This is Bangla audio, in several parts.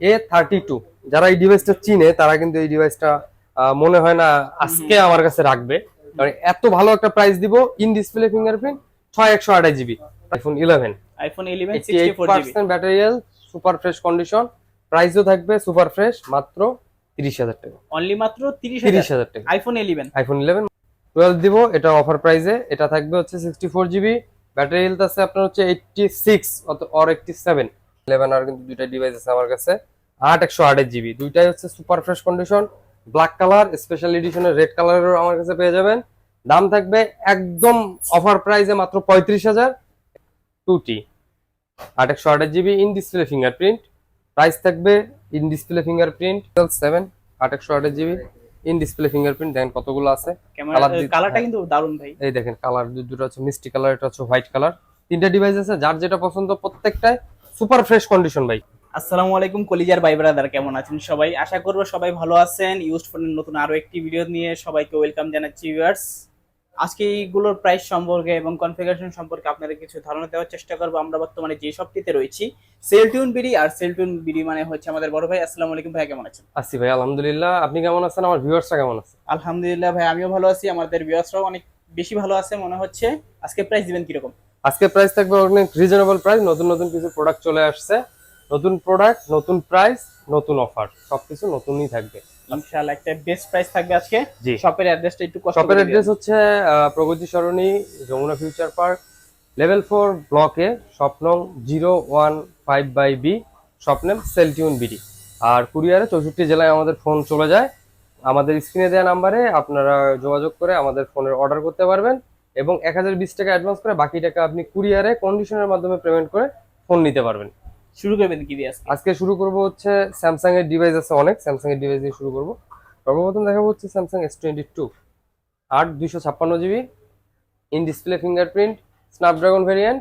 এ থার্টি টু যারা এই ডিভাইসটা চিনে তারা কিন্তু এই ডিভাইসটা মনে হয় না আজকে আমার কাছে রাখবে। কারণ এত ভালো একটা প্রাইস দিব ইন ডিসপ্লে ফিঙ্গারপ্রিন্ট ছয় একশো আঠাশ GB. IPhone eleven iPhone eleven percent super fresh condition প্রাইসও থাকবে সুপার ফ্রেশ মাত্র তিরিশ হাজার টাকা। অনলি মাত্র তিরিশ হাজার। টাকা। IPhone eleven iPhone eleven twelve দিব এটা অফার প্রাইসে এটা থাকবে হচ্ছে sixty four GB. Battery health আছে আপনার হচ্ছে eighty six or eighty seven eleven আর কিন্তু দুইটা ডিভাইস আছে আমার কাছে। আট একশো আটের জিবি দুইটাই হচ্ছে super fresh condition black colour special এডিশনের red কালারেরও আমার কাছে পেয়ে যাবেন। দাম থাকবে একদম অফার প্রাইসে মাত্র পঁয়ত্রিশ হাজার টু টি আট একশো আটের GB in display fingerprint price থাকবে ইন ডিসপ্লে ফিঙ্গারপ্রিন্ট সেভেন আট একশো আটের জিবি ইন ডিসপ্লে ফিঙ্গারপ্রিন্ট দেখেন কতগুলো আছে। কালারটা হ্যাঁ। কিন্তু দারুণ ভাই। এই দেখেন কালার দুটো হচ্ছে মিষ্টি কালার এটা হচ্ছে হোয়াইট কালার তিনটা ডিভাইস আছে যার যেটা পছন্দ প্রত্যেকটাই সুপার ফ্রেশ কন্ডিশন ভাই। আসসালামু আলাইকুম কলিজার ভাই ব্রাদার কেমন আছেন সবাই? আশা করব সবাই ভালো আছেন। ইউজ ফোনের নতুন আরও একটি ভিডিও নিয়ে সবাইকে ওয়েলকাম জানাচ্ছি ভিউয়ার্স আজকে এইগুলোর প্রাইস সম্পর্কে এবং কনফিগারেশন সম্পর্কে আপনাদের কিছু ধারণা দেওয়ার চেষ্টা করব। আমরা বর্তমানে যে শপটিতে রয়েছি সেলটুন বিডি আর সেলটুন বিডি মানে হচ্ছে আমাদের বড় ভাই। আসসালামু আলাইকুম ভাই কেমন আছেন? আসি ভাই আলহামদুলিল্লাহ। আপনি কেমন আছেন? আমার ভিউয়ার্সরা কেমন আছে? আলহামদুলিল্লাহ ভাই আমিও ভালো আছি। আমাদের ভিউয়ার্সরাও অনেক বেশি ভালো আছে মনে হচ্ছে। আজকে প্রাইস দিবেন কীরকম? আজকে প্রাইস থাকবে অনেক রিজনেবল প্রাইস নতুন নতুন কিছু প্রোডাক্ট চলে আসছে নতুন প্রোডাক্ট নতুন প্রাইস নতুন অফার সবকিছু নতুনই থাকবে। ইনশাআল্লাহ একটা বেস্ট প্রাইস থাকবে আজকে। শপের অ্যাড্রেসটা একটু কষ্ট শপের অ্যাড্রেস হচ্ছে Pragati Sarani Jamuna future park level four ব্লকে স্বপ্নং zero one five by B স্বপ্নেম সেলটিউন বিডি আর কুরিয়ারে চৌষট্টি জেলায় আমাদের ফোন চলে যায়। আমাদের স্ক্রিনে দেওয়া নাম্বারে আপনারা যোগাযোগ করে আমাদের ফোনের অর্ডার করতে পারবেন। এবং এক হাজার বিশ টাকা অ্যাডভান্স করে বাকি টাকা আপনি কুরিয়ারে কন্ডিশনের মাধ্যমে পেমেন্ট করে ফোন নিতে পারবেন। শুরু করবেন কি দিয়ে আজকে? শুরু করব হচ্ছে স্যামসাং এর ডিভাইস আছে অনেক স্যামসাং এর ডিভাইস দিয়ে শুরু করব। সর্বপ্রথম দেখাবো হচ্ছে স্যামসাং এস টোয়েন্টি টু আট দুইশো ছাপ্পান্ন GB in display fingerprint Snapdragon variant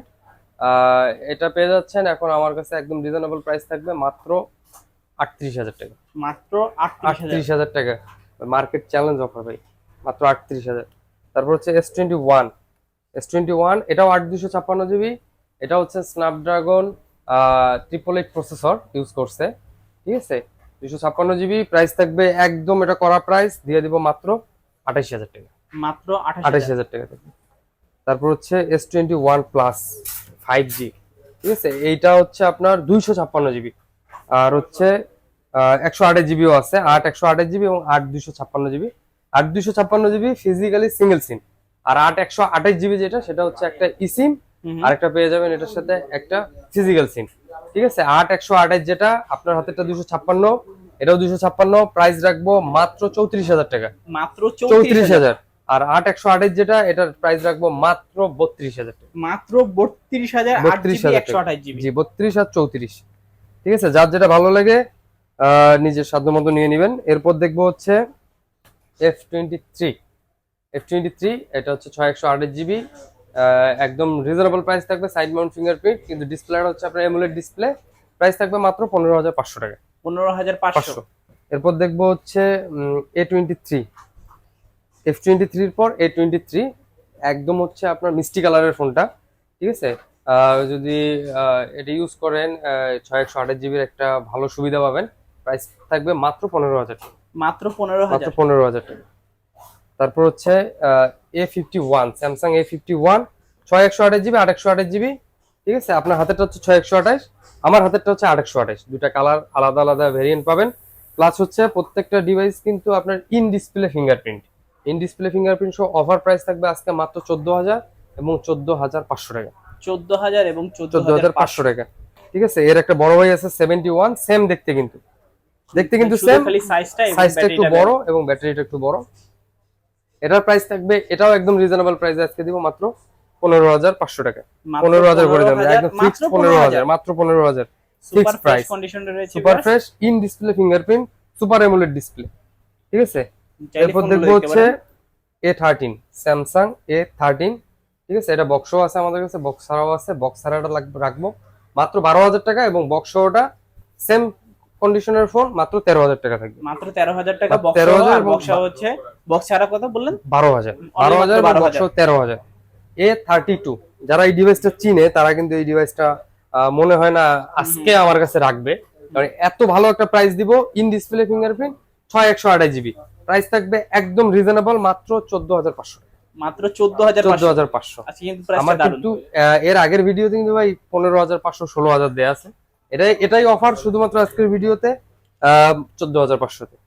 এটা পেয়ে যাচ্ছেন এখন আমার কাছে একদম রিজনেবল প্রাইস থাকবে মাত্র আটত্রিশ হাজার টাকা। মাত্র আটত্রিশ হাজার। টাকা। মার্কেট চ্যালেঞ্জ অফার ভাই মাত্র আটত্রিশ হাজার। তারপর হচ্ছে S twenty one S twenty one এটাও আট দুশো ছাপ্পান্ন জিবি। এটা হচ্ছে Snapdragon triple eight processor use করছে। ঠিক আছে? দুশো ছাপ্পান্ন জিবি প্রাইস থাকবে একদম এটা করা প্রাইস দিয়ে দিব মাত্র আঠাশ হাজার টাকা। মাত্র আঠাশ হাজার। টাকা থাকবে তারপর হচ্ছে S twenty one plus five G ঠিক আছে? এইটা হচ্ছে আপনার দুইশো ছাপ্পান্ন জিবি। আর হচ্ছে একশো আঠাশ জিবিও আছে আট একশো আঠাশ জিবি এবং আট দুইশো ছাপ্পান্ন জিবি। আট দুইশো ছাপ্পান্ন জিবি ফিজিক্যালি সিঙ্গেল সিম আর আট একশো আঠাশ জিবি যেটা সেটা হচ্ছে একটা ই সিম আরেকটা পেয়ে যাবেন এটার সাথে একটা ফিজিক্যাল সিম ঠিক আছে? আট একশো আঠাশ যেটা আপনার হাতেরটা দুশো ছাপ্পান্ন এটাও দুশো ছাপ্পান্ন প্রাইস রাখব মাত্র চৌত্রিশ হাজার টাকা। মাত্র চৌত্রিশ হাজার। আর আট একশো আঠাশ যেটা এটার প্রাইস রাখব মাত্র বত্রিশ হাজার টাকা। মাত্র বত্রিশ হাজার বত্রিশ হাজার জি বত্রিশ আর চৌত্রিশ। ঠিক আছে? যার যেটা ভালো লাগে আহ, নিজের সাধ্য মতো নিয়ে নেবেন। এরপর দেখব হচ্ছে F twenty three F twenty three এটা হচ্ছে ছয় একশো আঠাশ জিবি একদম রিজনেবল প্রাইস থাকবে সাইড মাউন্ট ফিঙ্গারপ্রিন্ট কিন্তু ডিসপ্লেটা হচ্ছে আপনার এমুলেট ডিসপ্লে প্রাইস থাকবে মাত্র পনেরো হাজার পাঁচশো টাকা। পনেরো হাজার পাঁচশো। এরপর দেখব হচ্ছে A twenty three F twenty থ্রির পর এ টোয়েন্টি থ্রি একদম হচ্ছে আপনার মিষ্টি কালারের ফোনটা ঠিক আছে? যদি এটা ইউজ করেন ছয় একশো আঠাশ জিবির একটা ভালো সুবিধা পাবেন প্রাইস থাকবে মাত্র পনেরো হাজার টাকা। মাত্র পনেরো মাত্র হাজার পনেরো হাজার টাকা। তারপর হচ্ছে A fifty one Samsung A fifty one ছয় একশো আঠাশ জিবি আট একশো আঠাশ জিবি ঠিক আছে? আপনার হাতেরটা হচ্ছে ছয় একশো আঠাশ আমার হাতেরটা হচ্ছে আট একশো আঠাশ। দুটা কালার আলাদা আলাদা ভেরিয়েন্ট পাবেন। প্লাস হচ্ছে প্রত্যেকটা ডিভাইস কিন্তু আপনার in display fingerprint in display fingerprint সহ অফার প্রাইস থাকবে আজকে মাত্র চোদ্দ হাজার এবং চোদ্দ হাজার পাঁচশো টাকা। চোদ্দ হাজার এবং চোদ্দ হাজার পাঁচশো টাকা। ঠিক আছে? এর একটা বড় ভাই আছে সেভেন্টি ওয়ান সেম দেখতে কিন্তু। দেখতে কিন্তু সেম খালি সাইজটা সাইজটা একটু বড় এবং ব্যাটারিটা একটু বড়। এটার প্রাইস থাকবে এটাও একদম রিজনেবল প্রাইসে আজকে দিব মাত্র পনেরো হাজার পাঁচশো টাকা। পনেরো হাজার করে দেবেন একদম ফিক্সড পনেরো হাজার। মাত্র পনেরো হাজার। Fixed price super fresh in display fingerprint super AMOLED display ঠিক আছে? এরপর দেখব হচ্ছে A thirteen Samsung A thirteen ঠিক আছে? এটা বক্সও আছে আমাদের কাছে বক্স ছাড়াও আছে বক্স ছাড়াটা রাখব। মাত্র বারো হাজার টাকা এবং বক্সটা সেম কন্ডিশনের ফোন মাত্র তেরো হাজার টাকা থাকবে। মাত্র তেরো হাজার টাকা মাত্র বক্স 13,000 আর এবং বক্স হচ্ছে বক্স ছাড়া কথা বললেন? বারো হাজার। বারো হাজার 12,000 বারো তেরো হাজার। এ থার্টি টু যারা এই ডিভাইসটা চিনে তারা কিন্তু এই ডিভাইসটা মনে হয় না আজকে আমার কাছে রাখবে। কারণ এত ভালো একটা প্রাইস দিব ইন ডিসপ্লে ফিঙ্গারপ্রিন্ট ছয় একশো আঠাশ জিবি প্রাইস থাকবে একদম রিজনেবল মাত্র চোদ্দ হাজার পাঁচশো মাত্র চোদ্দ হাজার চোদ্দ হাজার পাঁচশো। আচ্ছা আমার কিন্তু এর আগের ভিডিওতে কিন্তু ভাই পনেরো হাজার পাঁচশো ষোলো হাজার দেওয়া আছে। এটাই এটাই অফার শুধুমাত্র আজকের ভিডিওতে চোদ্দ হাজার পাঁচশোতে।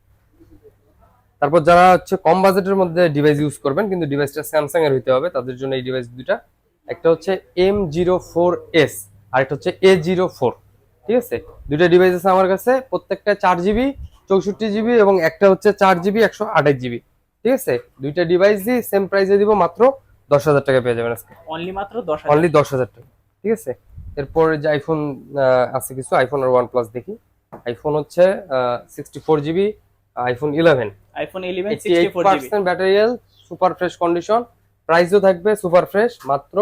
তারপর যারা হচ্ছে কম বাজেটের মধ্যে ডিভাইস ইউজ করবেন কিন্তু ডিভাইসটা স্যামসাং এর হইতে হবে তাদের জন্য এই ডিভাইস দুটা একটা হচ্ছে এম জিরো ফোর এস আর একটা হচ্ছে এ জিরো ফোর ঠিক আছে? দুইটা ডিভাইস আছে আমার কাছে প্রত্যেকটা চার জিবি চৌষট্টি জিবি এবং একটা হচ্ছে চার জিবি একশো আঠাশ জিবি ঠিক আছে? দুইটা ডিভাইসই সেম প্রাইসে দিব মাত্র দশ হাজার টাকা পেয়ে যাবেন আজকে। অনলি মাত্র দশ অনলি দশ হাজার টাকা ঠিক আছে? এরপর যে আইফোন আছে কিছু আইফোন আর ওয়ান প্লাস দেখি। আইফোন হচ্ছে sixty four GB iPhone eleven iPhone eleven percent ব্যাটারিয়াল super fresh condition প্রাইসও থাকবে সুপার ফ্রেশ মাত্র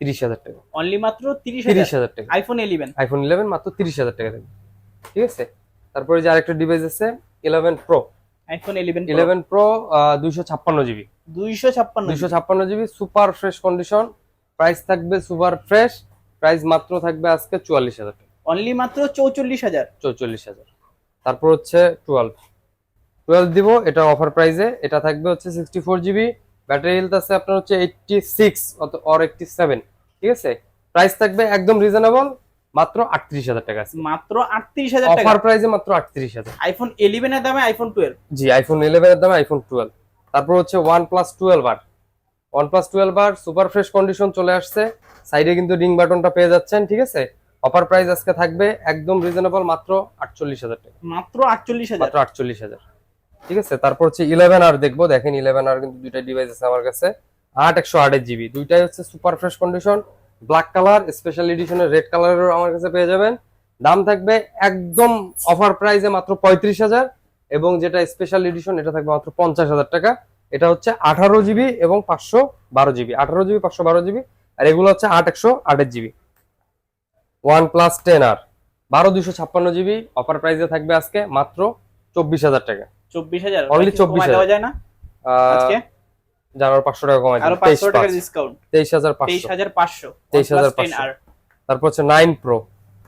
তিরিশ হাজার টাকা। অনলি মাত্র তিরিশ হাজার। টাকা। আইফোন ইলেভেন আইফোন ইলেভেন মাত্র তিরিশ হাজার টাকা থাকবে। ঠিক আছে? তারপরে যে আরেকটা ডিভাইস আছে eleven pro iPhone eleven eleven pro দুইশো ছাপ্পান্ন জিবি দুইশো ছাপ্পান্ন দুইশো ছাপ্পান্ন GB super fresh condition price থাকবে সুপার ফ্রেশ প্রাইস মাত্র থাকবে আজকে চুয়াল্লিশ হাজার টাকা। অনলি মাত্র চৌচল্লিশ হাজার। চৌচল্লিশ হাজার। তারপর হচ্ছে টুয়েলভ টুয়েলভ দিব এটা অফার প্রাইসে এটা থাকবে হচ্ছে sixty four GB battery health আছে আপনার হচ্ছে eighty six or eighty seven ঠিক আছে? প্রাইস থাকবে একদম রিজনেবল মাত্র আটত্রিশ হাজার টাকা আছে মাত্র আটত্রিশ হাজার টাকা। অফার প্রাইসে মাত্র আটত্রিশ হাজার। আইফোন ইলেভেনের দামে আইফোন টুয়েলভ জি আইফোন ইলেভেনের দামে আইফোন টুয়েলভ তারপর হচ্ছে OnePlus twelve R OnePlus twelve R super fresh condition চলে আসছে। সাইডে কিন্তু রিং বাটনটা পেয়ে যাচ্ছেন ঠিক আছে? অফার প্রাইস আজকে থাকবে একদম রিজনেবল মাত্র আটচল্লিশ হাজার টাকা। মাত্র আটচল্লিশ হাজার? মাত্র আটচল্লিশ হাজার। ঠিক আছে? তারপর হচ্ছে ইলেভেন আর দেখব দেখেন ইলেভেন আর কিন্তু দুইটা ডিভাইস আছে আমার কাছে। আট একশো আটের জিবি দুইটাই হচ্ছে super fresh condition black colour special এডিশনের red কালারেরও আমার কাছে পেয়ে যাবেন। দাম থাকবে একদম অফার প্রাইসে মাত্র পঁয়ত্রিশ হাজার এবং যেটা স্পেশাল এডিশন এটা থাকবে মাত্র পঞ্চাশ হাজার টাকা। এটা হচ্ছে আঠারো জিবি এবং পাঁচশো বারো জিবি। আঠারো জিবি পাঁচশো বারো জিবি আর এগুলো হচ্ছে আট একশো আটের জিবি। OnePlus ten R. বারো দুশো ছাপ্পান্ন জিবি অফার প্রাইসে থাকবে আজকে মাত্র চব্বিশ হাজার টাকা। চব্বিশ হাজার? Only 24,000 দেওয়া যায় না? জানার পাঁচশো টাকা কমাই তেইশ পাঁচশো টাকা ডিসকাউন্ট তেইশ হাজার তেইশ পাঁচশো। হাজার পাঁচশো। তারপর হচ্ছে নাইন প্রো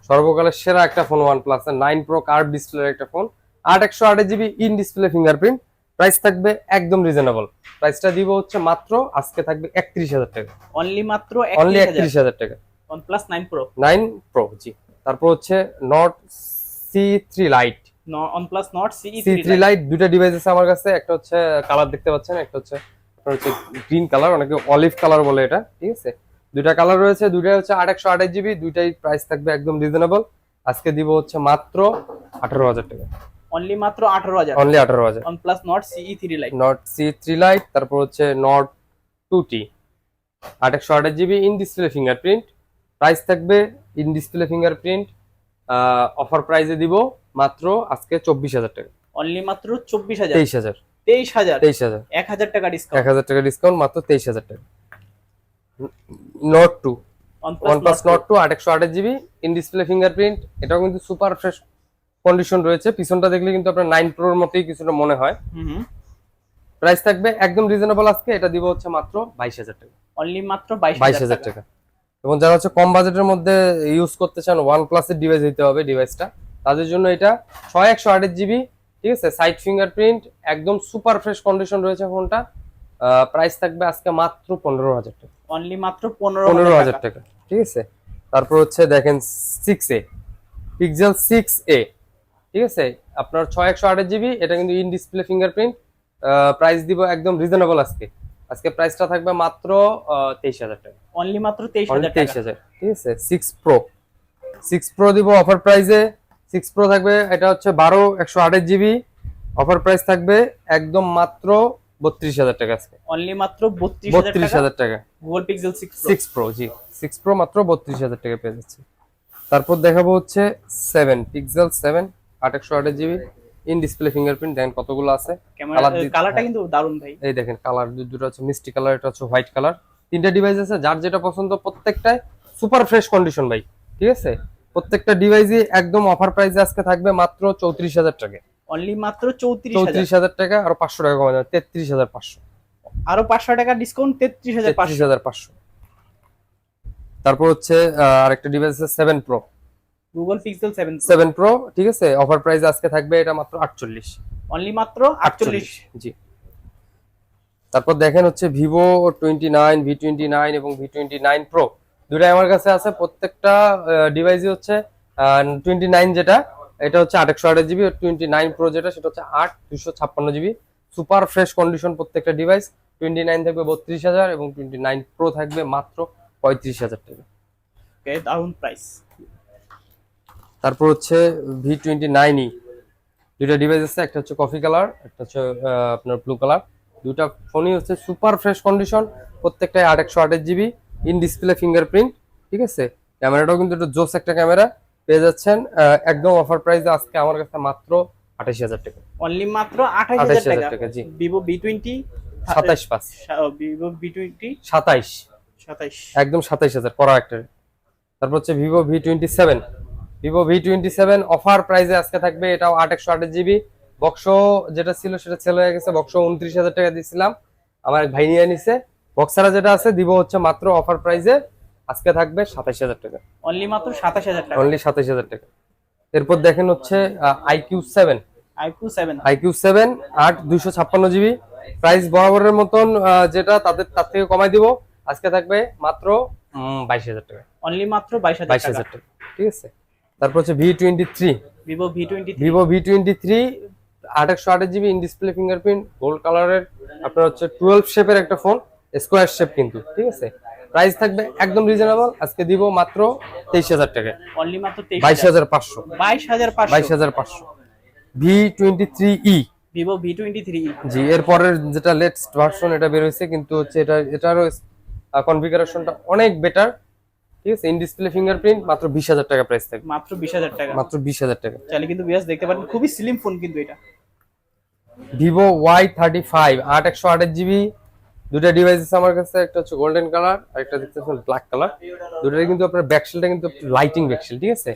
সর্বকালের সেরা একটা phone OnePlus nine pro curve ডিসপ্লের একটা ফোন আট একশো আট GB in display fingerprint price থাকবে একদম রিজনেবল প্রাইসটা দিব হচ্ছে মাত্র আজকে থাকবে একত্রিশ হাজার টাকা। অনলি মাত্র অনলি একত্রিশ হাজার। টাকা। Plus nine pro nine pro জি। তারপর হচ্ছে Nord C three lite OnePlus Nord CE C three lite দুইটা ডিভাইস আছে আমার কাছে একটা হচ্ছে কালার দেখতে পাচ্ছেন একটা হচ্ছে আপনার হচ্ছে গ্রিন কালার অনেকে অলিভ কালার বলে এটা ঠিক আছে? দুইটা কালার রয়েছে দুইটাই হচ্ছে আট একশো আঠাশ জিবি দুইটাই প্রাইস থাকবে একদম রিজনেবল আজকে দিব হচ্ছে মাত্র আঠারো হাজার টাকা। অনলি মাত্র আঠারো হাজার। অনলি আঠারো হাজার। OnePlus Nord CE three lite Nord C three lite তারপর হচ্ছে নট টু টি আট একশো আঠাশ GB in display fingerprint price থাকবে ইন ডিসপ্লে ফিঙ্গারপ্রিন্ট অফার প্রাইসে দিব মাত্র আজকে চব্বিশ হাজার টাকা। অনলি মাত্র চব্বিশ হাজার। তেইশ হাজার। তেইশ হাজার। তেইশ হাজার। এক হাজার টাকা এক ডিসকাউন্ট হাজার টাকা ডিসকাউন্ট মাত্র তেইশ হাজার টাকা। Nord two one one plus plus Nord two আট একশো আটের জিবি ইন ডিসপ্লে ফিঙ্গারপ্রিন্ট এটাও কিন্তু সুপার ফ্রেশ কন্ডিশন রয়েছে। পিছনটা দেখলে কিন্তু আপনার নাইন প্রোর মতোই কিছুটা মনে হয়। হুম প্রাইস থাকবে একদম রিজনেবল আজকে এটা দিব হচ্ছে মাত্র বাইশ হাজার টাকা। অনলি মাত্র বাইশ বাইশ হাজার টাকা। এবং যারা হচ্ছে কম বাজেটের মধ্যে ইউজ করতে চান ওয়ান প্লাসের ডিভাইস দিতে হবে ডিভাইসটা তাদের জন্য এটা ছয় একশো আটের জিবি ঠিক আছে? সাইড ফিঙ্গারপ্রিন্ট একদম সুপার ফ্রেশ কন্ডিশন রয়েছে ফোনটা প্রাইস থাকবে আজকে মাত্র পনেরো হাজার টাকা। অনলি মাত্র পনেরো পনেরো হাজার টাকা। ঠিক আছে? তারপর হচ্ছে দেখেন six A pixel six A ঠিক আছে? আপনার ছয় একশো আটের জিবি এটা কিন্তু ইন ডিসপ্লে ফিঙ্গারপ্রিন্ট প্রাইস দিব একদম রিজনেবল আজকে। আজকে প্রাইসটা থাকবে মাত্র তেইশ হাজার টাকা। অনলি মাত্র তেইশ হাজার তেইশ হাজার ঠিক আছে? সিক্স প্রো সিক্স প্রো দিব অফার প্রাইসে সিক্স প্রো থাকবে এটা হচ্ছে বারো একশো আটের জিবি। অফার প্রাইস থাকবে একদম মাত্র বত্রিশ হাজার টাকা আজকে। অনলি মাত্র বত্রিশ হাজার টাকা? গুগল পিক্সেল সিক্স প্রো জি। সিক্স প্রো মাত্র বত্রিশ হাজার টাকা পেয়ে যাচ্ছে। তারপর দেখাবো হচ্ছে সেভেন পিক্সেল সেভেন আট একশো আটের জিবি ইন ডিসপ্লে ফিঙ্গারপ্রিন্ট দেখেন কতগুলো আছে। কালারটা হ্যাঁ। কিন্তু দারুণ ভাই। এই দেখেন কালার দুটো হচ্ছে মিষ্টি কালার এটা হচ্ছে হোয়াইট কালার তিনটা ডিভাইস আছে যার যেটা পছন্দ প্রত্যেকটাই সুপার ফ্রেশ কন্ডিশন ভাই ঠিক আছে? প্রত্যেকটা ডিভাইসই একদম অফার প্রাইসে আজকে থাকবে মাত্র চৌত্রিশ হাজার টাকা। অনলি মাত্র চৌত্রিশ চৌত্রিশ হাজার টাকা আর পাঁচশো টাকা কমে যাবে তেত্রিশ হাজার পাঁচশো। আরও পাঁচশো টাকা ডিসকাউন্ট তেত্রিশ হাজার পাঁচশো। হাজার পাঁচশো। তারপর হচ্ছে আরেকটা ডিভাইস আছে seven pro Google Pixel seven seven pro ঠিক আছে? অফার প্রাইস আজকে থাকবে এটা মাত্র আটচল্লিশ। অনলি মাত্র আটচল্লিশ। জি। তারপর দেখেন হচ্ছে Vivo twenty nine V twenty nine এবং ভি টোয়েন্টি নাইন প্রো দুটাই আমার কাছে আছে প্রত্যেকটা ডিভাইসই হচ্ছে টোয়েন্টি নাইন যেটা এটা হচ্ছে আট একশো আট জিবি টোয়েন্টি নাইন প্রো যেটা সেটা হচ্ছে আট দুশো ছাপ্পান্ন জিবি সুপার ফ্রেশ কন্ডিশন প্রত্যেকটা ডিভাইস টোয়েন্টি নাইন থাকবে বত্রিশ হাজার এবং টোয়েন্টি নাইন প্রো থাকবে মাত্র পঁয়ত্রিশ হাজার টাকা। ওকে দারুণ প্রাইস তারপর হচ্ছে ভি টোয়েন্টি নাইনই দুইটা ডিভাইস আছে একটা হচ্ছে কফি কালার একটা হচ্ছে আপনার ব্লু কালার দুটা ফোনই হচ্ছে সুপার ফ্রেশ কন্ডিশন প্রত্যেকটাই আট একশো আটের জিবি ইন ডিসপ্লে ফিঙ্গারপ্রিন্ট ঠিক আছে? ক্যামেরাটাও কিন্তু একটু জোস একটা ক্যামেরা পেয়ে যাচ্ছেন একদম অফার প্রাইস আজকে আমার কাছে মাত্র আঠাশ হাজার টাকা। অনলি মাত্র আঠাশ হাজার টাকা। জি। ভিভো বি টোয়েন্টি সাতাইশ পাঁচ। ভিভো বি টোয়েন্টি সাতাইশ। সাতাইশ। একদম সাতাইশ হাজার পড়া একটা। তারপর হচ্ছে Vivo V twenty seven Vivo V twenty seven offer প্রাইসে আজকে থাকবে এটাও আট একশো আটের জিবি। বক্স যেটা ছিল সেটা সেল হয়ে গেছে বক্স উনত্রিশ হাজার টাকা দিয়েছিলাম। আমার এক ভাই নিয়ে নিছে। বক্সারা যেটা আছে দিব হচ্ছে মাত্র অফার প্রাইসে আজকে থাকবে সাতাইশ হাজার টাকা। অনলি মাত্র সাতাশ হাজার টাকা। অনলি সাতাইশ হাজার টাকা। এরপর দেখেন হচ্ছে iQOO seven iQOO seven iQOO seven আট দুইশো ছাপ্পান্ন জিবি। প্রাইস বরাবরের মতন যেটা তাদের তার থেকে কমাই দিব। আজকে থাকবে মাত্র বাইশ হাজার টাকা। অনলি মাত্র বাইশ হাজার টাকা। ঠিক আছে? তারপর হচ্ছে V twenty three Vivo V twenty Vivo V twenty three আট একশো আটের GB in display fingerprint gold কালারের আপনার হচ্ছে টুয়েলভ শেপের একটা ফোন স্কোয়ার শেপ কিন্তু ঠিক আছে? প্রাইস থাকবে একদম রিজনেবল আজকে দিব মাত্র তেইশ হাজার টাকা অনলি মাত্র তেইশ বাইশ হাজার পাঁচশো। বাইশ হাজার বাইশ হাজার পাঁচশো। V twenty three E Vivo V twenty three G এরপরের যেটা লেটেস্ট ভার্সন এটা বের হয়েছে কিন্তু হচ্ছে এটা এটারও কনফিগারেশনটা অনেক বেটার ঠিক আছে? ইন ডিসপ্লে ফিঙ্গারপ্রিন্ট মাত্র বিশ হাজার টাকা প্রাইস থাকবে। মাত্র বিশ হাজার টাকা। মাত্র বিশ হাজার টাকা। চাইলে কিন্তু বিয়াস দেখতে পারেন খুবই স্লিম ফোন কিন্তু এটা। ভিভো ওয়াই থার্টি ফাইভ আট একশো আটের জিবি দুটা ডিভাইস আছে আমার কাছে একটা হচ্ছে গোল্ডেন কালার আর একটা দেখতেছেন ব্ল্যাক কালার দুটার কিন্তু আপনার ব্যাকশেলটা কিন্তু লাইটিং ব্যাকশেল ঠিক আছে?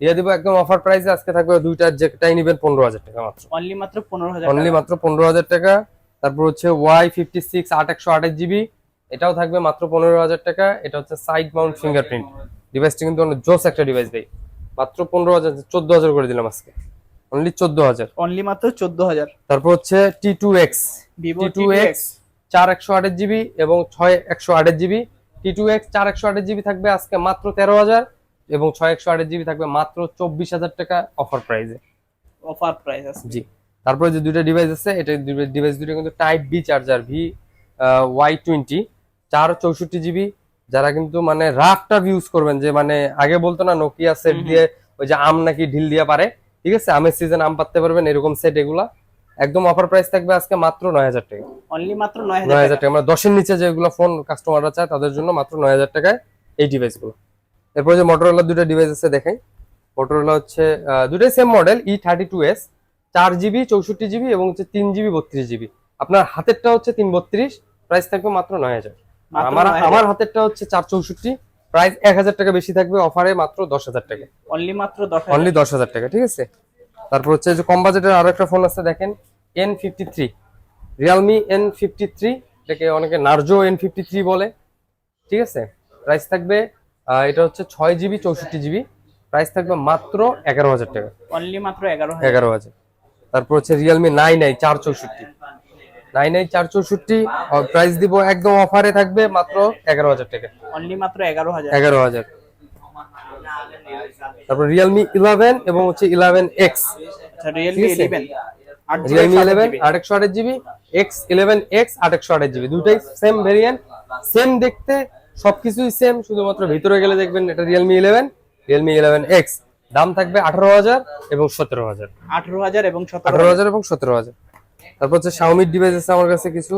দিয়ে দিব একদম অফার প্রাইসে আজকে থাকবে দুইটার যেটাই নেবেন পনেরো হাজার টাকা মাত্র। অনলি মাত্র পনেরো হাজার অনলি মাত্র পনেরো হাজার টাকা। তারপর হচ্ছে ওয়াই ফিফটি সিক্স আট একশো আঠাশ জিবি এটাও থাকবে মাত্র পনেরো হাজার টাকা। এটা হচ্ছে সাইড মাউন্ট ফিঙ্গারপ্রিন্ট ডিভাইসটা কিন্তু অনেক জোস একটা ডিভাইস দেয় মাত্র পনেরো হাজার চোদ্দ হাজার করে দিলাম আজকে। অনলি চোদ্দ হাজার। অনলি মাত্র চোদ্দ হাজার। তারপর হচ্ছে T two X T two X চার একশো আটের জিবি এবং ছয় একশো আটের জিবি। টি টু এক্স চার একশো আটের জিবি থাকবে আজকে মাত্র তেরো হাজার এবং ছয় একশো আটের জিবি থাকবে মাত্র চব্বিশ হাজার টাকা অফার প্রাইসে অফার প্রাইস আছে। জি। তারপরে যে দুইটা ডিভাইস আছে এটা ডিভাইস দুটো কিন্তু type B charger V Y twenty চার চৌষট্টি জিবি যারা কিন্তু মানে রাফ টাফ ইউজ করবেন যে মানে আগে বলতো না নোকিয়া সেট। দিয়ে ওই যে আম নাকি ঢিল দিয়ে পারে ঠিক আছে? আমের সিজন আম পাততে পারবেন এরকম সেট এগুলা। একদম অফার প্রাইস থাকবে আজকে মাত্র নয় হাজার টাকা। অনলি মাত্র নয় হাজার টাকা। মানে দশের নিচে যেগুলো ফোন কাস্টমাররা চায় তাদের জন্য মাত্র নয় হাজার টাকায় এই ডিভাইসগুলো এরপরে যে মোটরোলার দুটো ডিভাইস আছে দেখাই। মোটরোলা হচ্ছে দুটোই same model E thirty two S চার জিবি চৌষট্টি জিবি এবং হচ্ছে তিন জিবি বত্রিশ জিবি। আপনার হাতেরটা হচ্ছে তিন বত্রিশ প্রাইস থাকবে মাত্র নয় হাজার। আমার 9,000 আমার হাতেরটা হচ্ছে চার চৌষট্টি। প্রাইস এক হাজার টাকা বেশি থাকবে অফারে মাত্র দশ হাজার টাকা। অনলি মাত্র দশ অনলি দশ হাজার টাকা ঠিক আছে? তারপর হচ্ছে যে কম বাজেটের আরও একটা ফোন আছে দেখেন N fifty three Realme N fifty three এটাকে অনেকে নার্জো এন ফিফটি থ্রি বলে ঠিক আছে? প্রাইস থাকবে এটা হচ্ছে ছয় জিবি চৌষট্টি জিবি। প্রাইস থাকবে মাত্র এগারো হাজার টাকা। অনলি মাত্র এগারো এগারো হাজার। তারপর হচ্ছে রিয়েলমি নাইন আই চার চৌষট্টি। নাইন আই চার চৌষট্টি প্রাইস দিব একদম অফারে থাকবে মাত্র এগারো হাজার টাকা। অনলি মাত্র এগারো হাজার। এগারো হাজার। তারপর রিয়েলমি ইলেভেন এবং হচ্ছে eleven X Realme eleven Realme eleven আট একশো আটের জিবি এক্স ইলেভেন এক্স আট একশো আটের জিবি। দুটাই সেম ভেরিয়েন্ট সেম দেখতে সবকিছুই সেম শুধুমাত্র ভিতরে গেলে দেখবেন এটা Realme eleven Realme eleven X দাম থাকবে আঠারো হাজার এবং সতেরো হাজার। আঠারো হাজার এবং সতেরো হাজার এবং সতেরো হাজার। তারপর হচ্ছে শাওমির ডিভাইস আছে আমার কাছে কিছু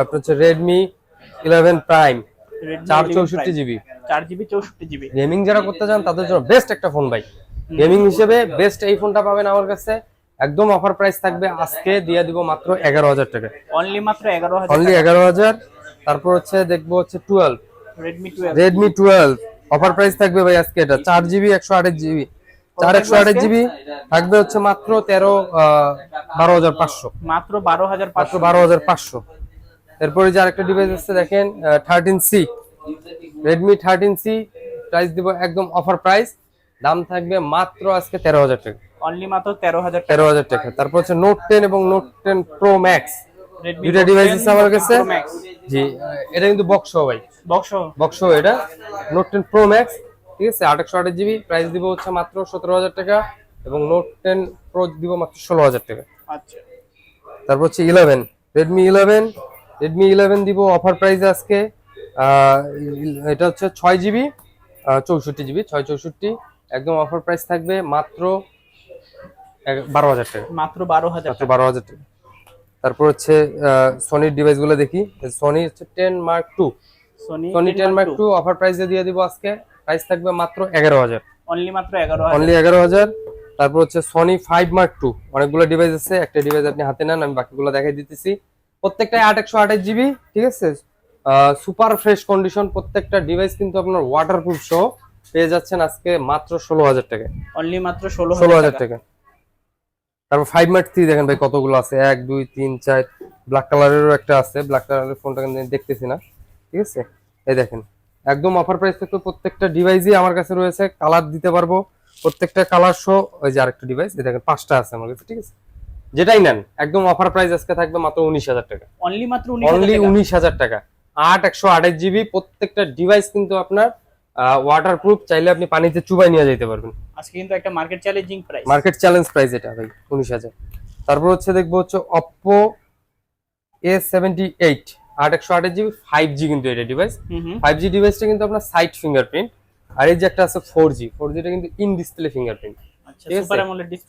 আপনার হচ্ছে রেডমি ইলেভেন প্রাইম চার চৌষট্টি জিবি চার জিবি চৌষট্টি জিবি গেমিং যারা করতে চান তাদের জন্য বেস্ট একটা ফোন ভাই। গেমিং হিসেবে বেস্ট এই ফোনটা পাবেন আমার কাছে। একদম অফার প্রাইস থাকবে আজকে দিয়ে দিব মাত্র এগারো হাজার টাকা। অনলি মাত্র এগারো হাজার অনলি এগারো হাজার। তারপর হচ্ছে দেখব হচ্ছে twelve Redmi twelve Redmi twelve offer price থাকবে ভাই আজকে এটা। চার জিবি একশো আঠাশ জিবি চার একশো আঠাশ জিবি থাকবে হচ্ছে মাত্র তেরো বারো হাজার পাঁচশো। মাত্র বারো হাজার পাঁচশো। বারো হাজার পাঁচশো। এরপরে যে আরেকটা ডিভাইস আছে দেখেন thirteen C Redmi thirteen C price দিব একদম অফার প্রাইস দাম থাকবে মাত্র আজকে তেরো হাজার টাকা। অনলি মাত্র তেরো হাজার তেরো হাজার টাকা। তারপর হচ্ছে নোট টেন এবং নোট টেন প্রো ম্যাক্স দুইটা ডিভাইস আছে আমার কাছে। জি এটা কিন্তু বক্স ভাই। বক্স বক্স এটা। নোট টেন প্রো ম্যাক্স ঠিক আছে? আট একশো আঠাশ জিবি প্রাইস দিব হচ্ছে মাত্র সতেরো হাজার টাকা এবং নোট টেন প্রো দিব মাত্র ষোলো হাজার টাকা। আচ্ছা। তারপর হচ্ছে eleven Redmi eleven Redmi eleven দিব অফার প্রাইস আজকে এটা হচ্ছে ছয় জিবি চৌষট্টি জিবি ছয় চৌষট্টি একদম অফার প্রাইস থাকবে মাত্র বারো হাজার টাকা। মাত্র বারো হাজার মাত্র বারো হাজার টাকা। তারপর হচ্ছে সনির ডিভাইসগুলো দেখি। সনি হচ্ছে ten mark two Sony Sony ten mark two offer প্রাইসে দিয়ে দিব আজকে। প্রাইস থাকবে মাত্র এগারো হাজার। অনলি মাত্র এগারো অনলি এগারো হাজার। তারপর হচ্ছে সনি ফাইভ মার্ক টু অনেকগুলো ডিভাইস আছে একটা ডিভাইস আপনি হাতে নেন আমি বাকিগুলো দেখাই দিতেছি। প্রত্যেকটাই আট একশো আঠাশ জিবি ঠিক আছে? সুপার ফ্রেশ কন্ডিশন প্রত্যেকটা ডিভাইস কিন্তু আপনার ওয়াটারপ্রুফ সহ পেয়ে যাচ্ছেন আজকে মাত্র ষোলো হাজার টাকা অনলি মাত্র ষোলো ষোলো হাজার টাকা। তারপর ফাইভ মার্ক থ্রি দেখেন ভাই কতগুলো আছে। এক দুই তিন চার ব্ল্যাক কালারেরও একটা আছে। ব্ল্যাক কালারের ফোনটা কিন্তু দেখতেছি না ঠিক আছে? এই দেখেন। একদম অফার প্রাইস থেকে প্রত্যেকটা ডিভাইসই আমার কাছে রয়েছে। কালার দিতে পারব। প্রত্যেকটা কালার শো ওই যে আরেকটা ডিভাইস দেখেন পাঁচটা আছে আমার কাছে ঠিক আছে? যেটাই নেন একদম অফার প্রাইস আজকে থাকবে মাত্র উনিশ হাজার টাকা। অনলি মাত্র অনলি। উনিশ হাজার টাকা। আট একশো আঠাশ জিবি প্রত্যেকটা ডিভাইস কিন্তু আপনার ওয়াটার প্রুফ চাইলে আপনি পানিতে চুবাই নিয়ে যেতে পারবেন। আজকে কিন্তু একটা market challenging price market challenge price এটা ভাই উনিশ হাজার। তারপর হচ্ছে দেখব হচ্ছে অপ্পো এ সেভেন্টি এইট আট একশো আঠাশ জিবি ফাইভ জি কিন্তু এটা ডিভাইস ফাইভ জি ডিভাইসটা কিন্তু আপনার সাইড ফিঙ্গারপ্রিন্ট আর এই যে একটা আছে ফোর জি ফোর জিটা কিন্তু in display fingerprint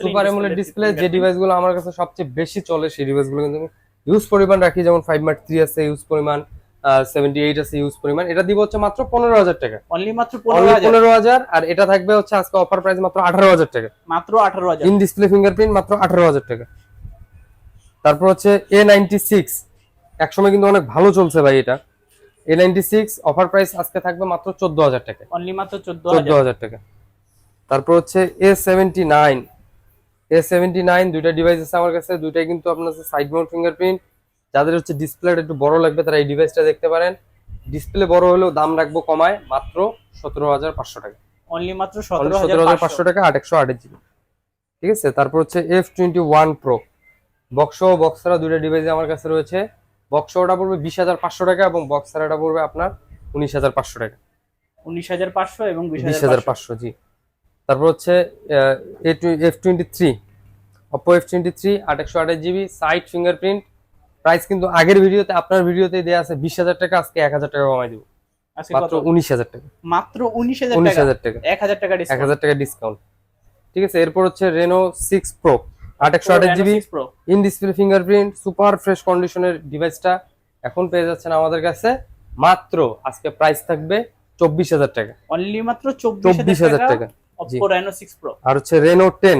super AMOLED display যে ডিভাইসগুলো আমার কাছে সবচেয়ে বেশি চলে সেই ডিভাইসগুলো কিন্তু আমি ইউজ পরিমাণ রাখি যেমন ফাইভ মার্ক থ্রি আছে ইউজ পরিমাণ সেভেন্টি এইট আছে ইউজ পরিমাণ। এটা দিব হচ্ছে মাত্র পনেরো হাজার টাকা। অনলি মাত্র পনেরো হাজার। পনেরো হাজার আর এটা থাকবে হচ্ছে আজকে অফার প্রাইস মাত্র আঠারো হাজার টাকা। মাত্র আঠারো হাজার। ইন ডিসপ্লে ফিঙ্গারপ্রিন্ট মাত্র আঠারো হাজার টাকা। তারপর হচ্ছে এ নাইনটি সিক্স একসময় কিন্তু অনেক ভালো চলছে ভাই এটা। A ninety six offer price আজকে থাকবে মাত্র চোদ্দ হাজার টাকা। অনলি মাত্র চোদ্দ হাজার। টাকা। তারপর হচ্ছে A seventy nine A seventy nine দুইটা ডিভাইস আছে আমার কাছে দুইটাই কিন্তু আপনার সাইড মাউন্ট ফিঙ্গারপ্রিন্ট যাদের হচ্ছে ডিসপ্লেটা একটু বড় লাগবে তারা এই ডিভাইসটা দেখতে পারেন। ডিসপ্লে বড় হলেও দাম রাখব কমায় মাত্র সতেরো হাজার পাঁচশো টাকা। অনলি মাত্র সতেরো হাজার পাঁচশো। টাকা আট একশো আটের জিবি। ঠিক আছে? তারপর হচ্ছে F twenty one pro box বক্সরা দুইটা ডিভাইস আমার কাছে রয়েছে। বক্স ওটা পড়বে বিশ হাজার পাঁচশো টাকা এবং বক্সারাটা পড়বে আপনার উনিশ হাজার পাঁচশো টাকা। উনিশ হাজার পাঁচশো এবং বিশ হাজার পাঁচশো। জি। তারপর হচ্ছে F twenty three Oppo F twenty three আট একশো আঠাশ জিবি সাইড ফিঙ্গারপ্রিন্ট প্রাইস কিন্তু আগের ভিডিওতে আপনার ভিডিওতে দেওয়া আছে বিশ হাজার টাকা আজকে এক হাজার টাকা কমাই দিব। মাত্র উনিশ হাজার টাকা। মাত্র উনিশ হাজার টাকা। এক হাজার টাকা এক হাজার টাকা ডিসকাউন্ট ঠিক আছে এরপর হচ্ছে রেনো সিক্স প্রো আট একশো আঠাশ GB in display fingerprint super fresh কন্ডিশনের ডিভাইসটা এখন পেয়ে যাচ্ছেন আমাদের কাছে। মাত্র আজকে প্রাইস থাকবে চব্বিশ হাজার টাকা। অনলি মাত্র চব্বিশ চব্বিশ হাজার টাকা রেনো আর হচ্ছে রেনো টেন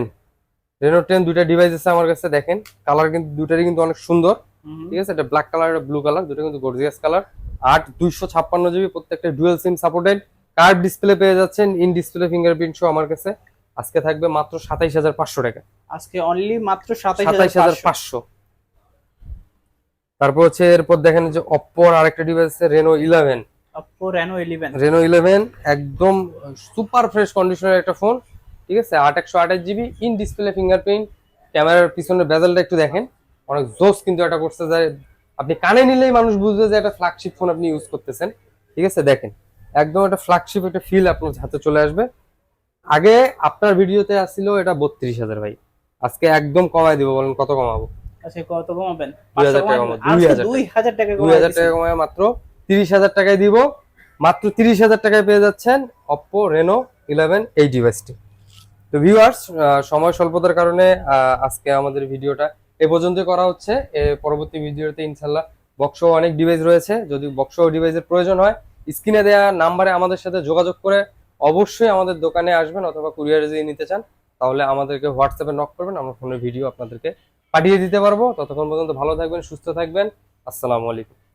রেনো টেন দুইটা ডিভাইস আছে আমার কাছে দেখেন। কালার কিন্তু দুইটারই কিন্তু অনেক সুন্দর। ঠিক আছে? এটা ব্ল্যাক কালার ব্লু কালার দুটো কিন্তু গর্জিয়াস কালার আট দুইশো ছাপ্পান্ন জিবি প্রত্যেকটা dual SIM supported card display পেয়ে যাচ্ছেন ইন ডিসপ্লে ফিঙ্গারপ্রিন্ট আমার কাছে। আজকে থাকবে মাত্র সাতাইশ হাজার পাঁচশো টাকা। আজকে অনলি মাত্র সাতাইশ হাজার পাঁচশো। তারপর হচ্ছে এরপর দেখেন যে অপ্পোর আরেকটা ডিভাইস আছে Reno eleven Reno eleven Reno eleven একদম সুপার ফ্রেশ কন্ডিশনের একটা ফোন ঠিক আছে? আট একশো আঠাশ জিবি ইন ডিসপ্লে ফিঙ্গারপ্রিন্ট ক্যামেরার পিছনের বেজালটা একটু দেখেন। অনেক জোস কিন্তু এটা করছে যে আপনি কানে নিলেই মানুষ বুঝবে যে একটা ফ্ল্যাগশিপ ফোন আপনি ইউজ করতেছেন ঠিক আছে? দেখেন একদম একটা ফ্ল্যাগশিপ একটা ফিল আপনার হাতে চলে আসবে। আগে আপনার ভিডিওতে আসছিল এটা বত্রিশ হাজার ভাই। আজকে একদম কমাই দিব বলেন কত কমাবো? আচ্ছা কত কমাবেন? দুই হাজার টাকা দুই হাজার টাকা। দুই হাজার টাকা কমায় মাত্র তিরিশ হাজার টাকায় দিব। মাত্র তিরিশ হাজার টাকায় পেয়ে যাচ্ছেন অপ্পো রেনো ইলেভেন এই ডিভাইসটি তো ভিউয়ার্স সময় স্বল্পতার কারণে আজকে আমাদের ভিডিওটা এ পর্যন্ত করা হচ্ছে। পরবর্তী ভিডিওতে ইনশাল্লাহ বক্স অনেক ডিভাইস রয়েছে। যদি বক্স ডিভাইসের প্রয়োজন হয় স্ক্রিনে দেওয়া নাম্বারে আমাদের সাথে যোগাযোগ করে অবশ্যই আমাদের দোকানে আসবেন অথবা কুরিয়ারে যদি নিতে চান, তাহলে আমাদেরকে হোয়াটসঅ্যাপে নক করবেন, আমরা ফোনের ভিডিও আপনাদেরকে পাঠিয়ে দিতে পারব। ততক্ষণ পর্যন্ত ভালো থাকবেন, সুস্থ থাকবেন। আসসালামু আলাইকুম।